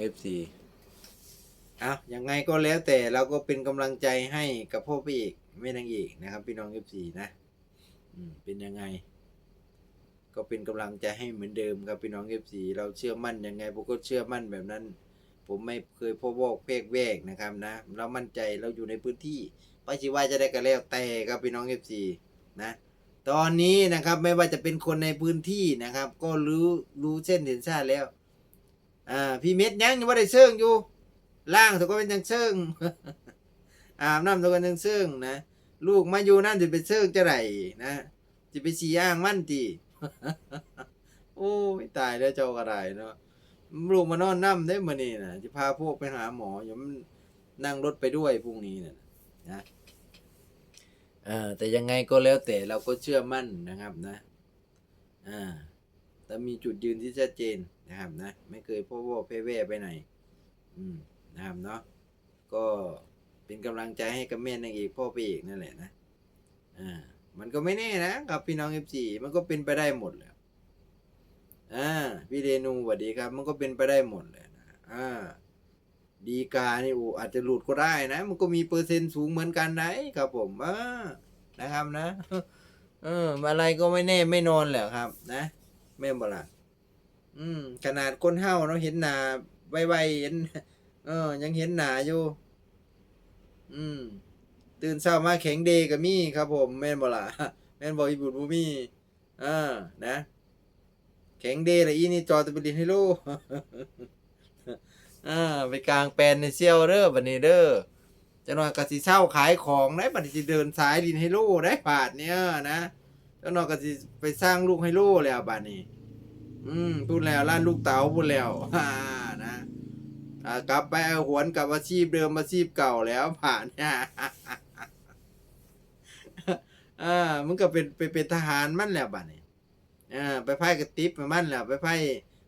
เอฟซีเอายังไงก็แล้วแต่เราก็เป็นกำลังใจให้กับพ่อพี่เอกแม่นางเอกนะครับ พี่น้องเอฟซีนะอืมเป็นยังไง ก็เป็นกำลังใจให้เหมือนเดิมครับพี่น้องเอฟซีเราเชื่อมั่นยังไงผมก็เชื่อมั่นแบบนั้น ผมไม่เคยพ่อบอกเพกแวกนะครับนะ เรามั่นใจเราอยู่ในพื้นที่ไปชิว่าจะได้กันแล้วแต่ครับพี่น้องเอฟซีนะตอนนี้นะครับไม่ว่าจะเป็นคนในพื้นที่นะครับ ก็รู้รู้เส้นเห็นชาติแล้ว อ่าพี่เม็ดยังยังว่าได้เชิงอยู่ ล่างตัวก็เป็นยังเชิงอาบน้ำตัวก็ยังเชิงนะลูกมาอยู่นั่นจะไปเชิงจะไรนะจะไปสีย่างมั่นตีโอ้ยตายแล้วเจ้ากระไรเนาะลูกมานอนน้ำได้มื่อนี้นะจะพาพวกไปหาหมออย่ามันนั่งรถไปด้วยพรุ่งนี้นะนะเออแต่ยังไงก็แล้วแต่เราก็เชื่อมั่นนะครับนะอ่า แต่มีจุดยืนที่ชัดเจนนะครับนะไม่เคยพ่อว่าเพ่แว่ไปไหนอืมนะครับเนาะก็เป็นกำลังใจให้กับแม่นางเอกพ่อพระเอกนั่นแหละนะอ่ามันก็ไม่แน่นะครับพี่น้องเอฟซีมันก็เป็นไปได้หมดแหล้วอ่าพี่เรนูสวัสดีครับ มันก็เป็นไปได้หมดเลยนะอ่าดีกานี่อูอาจจะหลุดก็ได้นะ มันก็มีเปอร์เซ็นต์สูงเหมือนกันไหนครับผมเออนะครับนะเอออะไรก็ไม่แน่ไม่นอนแหละครับ นะ แม่นบ่ล่ะอืม ขนาดคนเฮาเนาะเห็นหน้าไวๆเห็น เออ ยังเห็นหน้าอยู่ อืม ตื่นเช้ามาแข็งเดย์ก็มีครับผม แม่นบ่ล่ะแม่นบ่อีบุตรบ่มีอ่านะ แข็งเดย์ละอีนี่จอตะไปลินให้ลูกอ่าไปกลางแปลนในเซียวเด้อบัดนี้เด้อจะนอนก็สิเช่าขายของได้บัดนี้สิเดินสายดินไฮโลได้บาทเนี้ยนะ จะนอนก็สิไปสร้างลูกไฮโลแล้วบัดนี้ อืมพูดแล้วร้านลูกเต๋าพูดแล้วอ่านะอ่ากลับไปหวนกลับอาชีพเดิมอาชีพเก่าแล้วผ่านเนี่ยอ่ามันก็เป็นไปเป็นทหารมั่นแล้วบัดนี้อ่าไปไพ่กระติบมั่นแล้ว ไปไพ่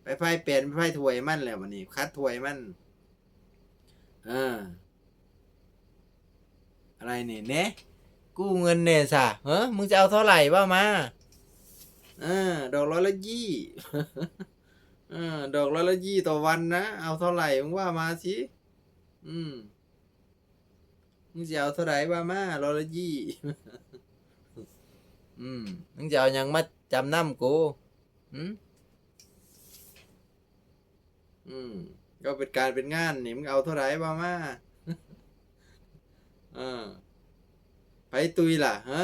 ไปไพ่เปลี่ยนไปไพ่ถวยมั่นและวันนี้ คัดถวยมั่นอ่าอะไรนี่เนะ กู้เงินเนี่ยสะเฮ้มึงจะเอาเท่าไหร่ว่ามาอ่าดอกร้อยละยี่อ่าดอกร้อยละยี่ต่อวันนะเอาเท่าไหร่มึงว่ามาสิอืมมึงจะเอาเท่าไหร่ว่ามาร้อยละยี่อืมมึงจะเอาหยังมาจำนำกูอืมอืม ก็เป็นการเป็นงานนี่มึงเอาเท่าไหร่บ้ามาเออ ไปตุยล่ะฮะ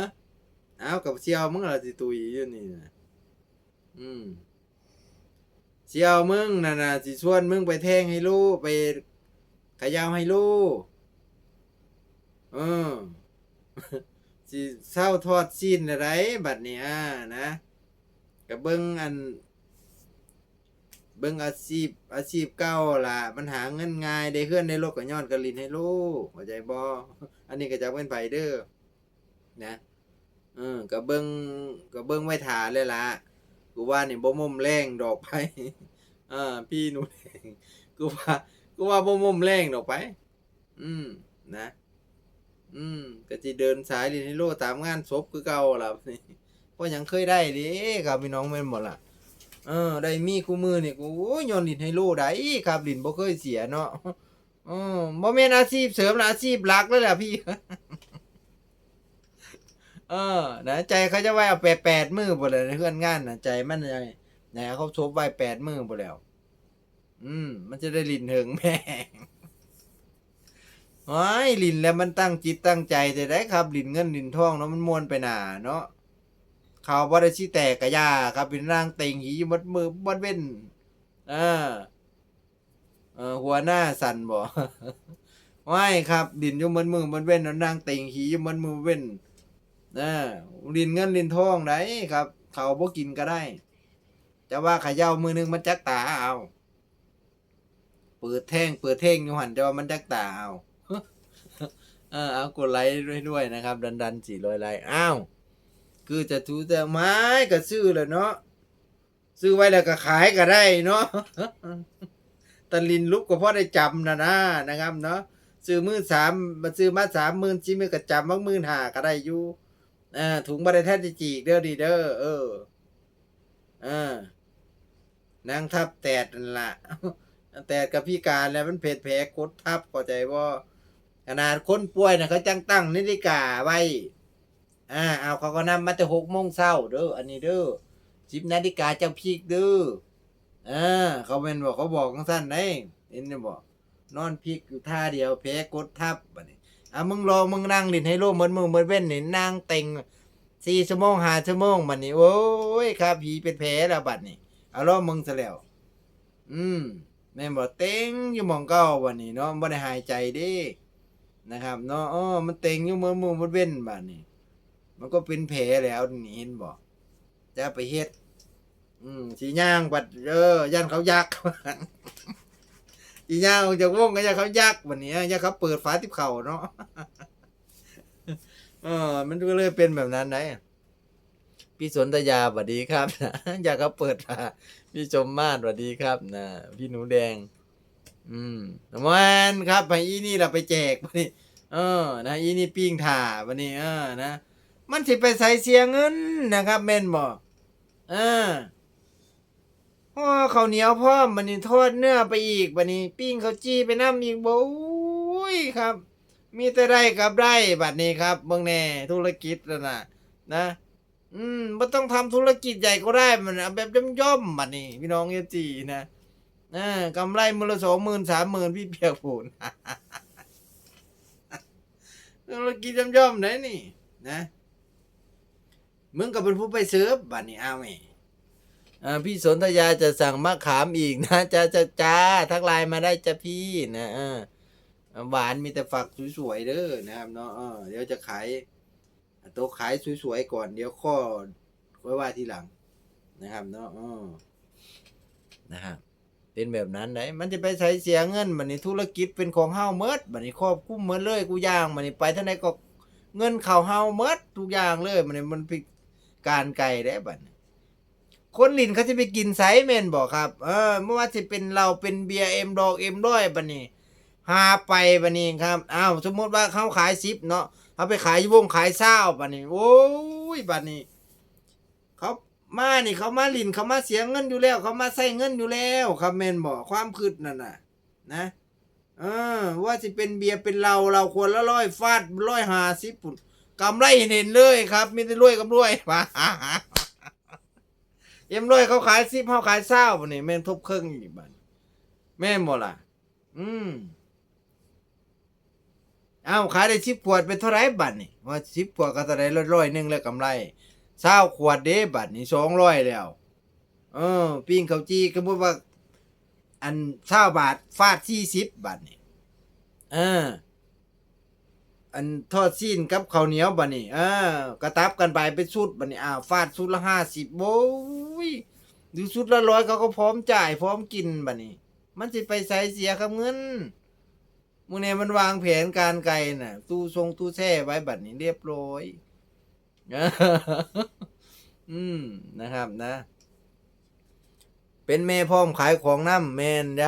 เอากับเชียวมึงอะไรสิตุยอยู่นี่นะอืมเชียวมึงน่ะนะสิชวนมึงไปแทงให้ลูกไปขยาวให้ลูกเออสิเศร้าทอดสิ้นอะไรบัดเนี้ยนะกับเบิ้งอัน เบิ่งอาชีพ อาชีพเก่าล่ะ มันหาเงินง่ายได้เฮือนได้โลกก็ย้อนกระลินให้ลูกเข้าใจบ่อันนี้ก็จะเป็นไผเด้อ นะเออก็เบิ่งก็เบิ่งไว้ทาเลยล่ะกูว่าเนี่ยบ่มุมแรงดอกไปอ่าพี่หนูแดงกูว่ากูว่าบ่มุมแรงดอกไป อืมนะ อืมก็สิเดินสายลินให้โลกตามงานศพคือเก่าล่ะนี่เพราะยังเคยได้ดิครับพี่น้องแม่นบ่ล่ะเออ ได้มีคู่มือนี่กูย้อนลินไฮโลได้ครับลินบ่เคยเสียเนาะเออบ่แม่นอาชีพเสริมนะอาชีพหลักเลยแหละพี่ เออนะใจเขาจะไหวเอาแปดแปดมือบ่เลยในเพื่อนงานนะใจมันยังไงไหนเขาทบไหวแปดมือบ่แล้ว อืม มันจะได้ลินเถิงแม่งโอ้ยลินแล้วมันตั้งจิตตั้งใจจะได้ครับลินเงินลินทองเนาะมันมวนไปหนาเนาะเขาบ่ได้ชี้แตกกะยาครับเป็นร่างเต็งหีมัดมือมัดเว้นเออเออหัวหน้าสั่นบ่ไม่ครับ ดินยู่มันมือมันเว้นนางเต็งหียู่มันมือเว้น นะลินเงินลินทองได้ครับ เขาบ่กินก็ได้จะว่าเขย่ามือหนึงมันจักตาเอา เปิดแท่งเปิดเท่งอยู่หันจะว่ามันจักตาเอาเออเอากดไลค์ด้วยด้วยนะครับ ดันดันสี่ร้อยไลค์อ้าวคือจะถูแต่ไม้ก็ซื้อแล้วเนาะซื้อไว้แล้วก็ขายก็ได้เนาะตะลินลุกก็พอได้จำนะนะนะครับ เนาะซื้อมือสามมาซื้อมาสามหมื่นจีมือก็จำว่ามื่นหาก็ได้อยู่ อ่าถุงบริแทนจะจีกเด้อดีเด้อเอออ่านางทับแตดนั่นละแต่กับพี่การแล้วมันเพจแผลกดทับเข้าใจบ่ขนาดคนป่วยนะเขาจังตั้งนาฬิกาไว้อ่าเอาเขาก็นำมาแต่หกโมงเช้าเด้ออันนี้เด้อสิบนาฬิกาเจ้าพีกเด้ออ่าเขาเป็นบอกเขาบอกสั้นได้เห็นไหมบอกนอนพีกอยู่ท่าเดียวแพ้กดทับบัดนี้ อะมึงรอมึงนั่งลินให้โลเหมือนมึงเหมือนเว้นนี่นั่งเต็งสี่ชั่วโมงห้าชั่วโมงบัดนี้ โอ้ยครับผีเป็นแผลแล้วบัดนี้เอารอมึงซะแล้ว อืมแม่นบอกเต็งอยู่มองเก้าบัดนี้เนาะบ่ได้หายใจด้นะครับเนาะอ้อมันเต็งอยู่เหมือนมึงเหมือนเว้นบัดนี้ มันก็เป็นแผลแล้วนี่เห็นบอกจะไปเฮ็ด อืมสีย่างบัดเออย่านเขายัก สีย่างออกจากวงก็ย่านเขายักวันนี้ย่านเขาเปิดฝาทิพเข่าเนาะเออมันก็เลยเป็นแบบนั้นนะพี่สนธยาสวัสดีครับนะอยากเขาเปิดฝาพี่ชมมาศสวัสดีครับนะพี่หนูแดง อืมมันครับไปอีนี่เราไปแจกวันนี้เออ นะอีนี่ปิ้งถ่าวันนี้ เออ นะมันสิไปใส่เสียเงินนะครับแม่นบอกเออ พ่อข้าวเหนียวพ่อมันนี่ทอดเนื้อไปอีกบันนี้ ปิ้งข้าวจี้ไปน้ำอีกบ่อุ้ยครับ มีแต่ได้กับได้บัดนี้ครับเบิ่งแน่ธุรกิจแล้วนะนะ อืมบ่ต้องทำธุรกิจใหญ่ก็ได้มันเอาแบบย่อมๆบัดนี้ พี่น้องเอฟจีนะอ่ากำไรมือละสองหมื่นสามหมื่นพี่เปียกผูน ธุรกิจย่อมๆไหนนี่ นะ มึงก็เป็นผู้ไปซื้อบัตรนี่เอาไงอ่า พี่สนธยาจะสั่งมะขามอีกนะจะจะจ้าทักไลน์มาได้จ้ะพี่นะหวานมีแต่ฝักสวยๆเด้อนะครับเนาะเดี๋ยวจะขายตัวขายสวยๆก่อนเดี๋ยวข้อค่อยว่าทีหลังนะครับเนาะนะครับเป็นแบบนั้นไหนมันจะไปใช้เสียเงินบัดนี้ธุรกิจเป็นของเฮาเมิดบัดนี้ครอบคลุมเมิดเลยกูย่างบัดนี้ไปท่าไหนก็เงินเข่าเฮาเมดทุกอย่างเลยมันนี่มันพิการไก่ได้บัดนี้ คนลินเขาจะไปกินไซเมนบอกครับ เออเมื่อว่าจะเป็นเราเป็นเบียร์เอ็มดอกเอ็มด้อยบัดนี้หาไปบัดนี้ครับอ้าวสมมติว่าเขาขายซิปเนาะเขาไปขายยวงขายเศร้าบัดนี้ โอ้ยบัดนี้เขามานี่เขามาลินเขามาเสียเงินอยู่แล้ว เขามาใส่เงินอยู่แล้ว ครับเมนบอกความคืดนั่นน่ะ นะเออว่าสิเป็นเบียร์เป็นเราเราควรละร้อยฟาดร้อยหาสิปุ่นกำไรเห็นเลยครับมีแต่รวยกับรวยมา เอ็มรวยเขาขายสิบเขาขายเศร้าปนี่แม่นทบเครื่องอีกบันแม่นหมดล่ะ อืมเอาขายได้สิบขวดเป็นเท่าไรบัตรนี่ว่าสิบขวดก็เท่าไรร้อยหนึ่งแล้วกำไรเศร้าขวดเด้บัตรนี่สองร้อยแล้ว เออปิ้งเขาจี้ก็พูดว่า อันเศร้าบาทฟาดสี่สิบบาทนี่เออ อันทอดซีนกับข้าวเหนียวบัดนี้เออกระตับกันไปเป็นชุดบัดนี้อ้าวฟาดชุดละห้าสิบโอ้ยดูชุดละร้อยเขาก็พร้อมจ่ายพร้อมกินบัดนี้มันจะไปใส่เสียกับเงินมึงเนี่ยมันวางแผนการไกลน่ะ ตู้ทรงตู้แช่ไว้บัดนี้เรียบร้อยอืมนะครับนะ เป็นแม่พร้อมขายของน้ำแมนจ้ะ